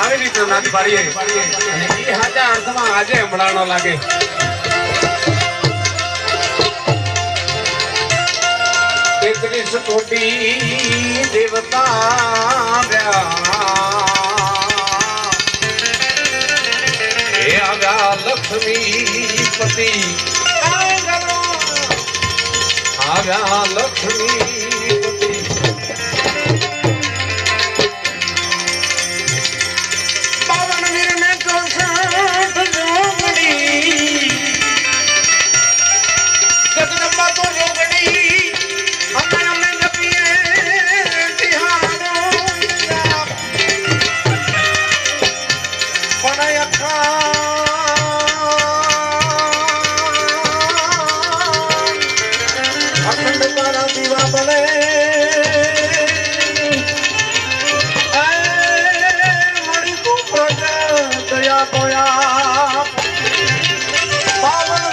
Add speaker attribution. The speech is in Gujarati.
Speaker 1: આવી રીતે સાચા અર્થમાં આજે હમણાં ન લાગે. તેત્રીસ કોટી દેવતા હે આવ્યા લક્ષ્મી પતિ આવ્યા લક્ષ્મી. દીવા બને મણી તું પ્રગટ દયા દયા. પાવન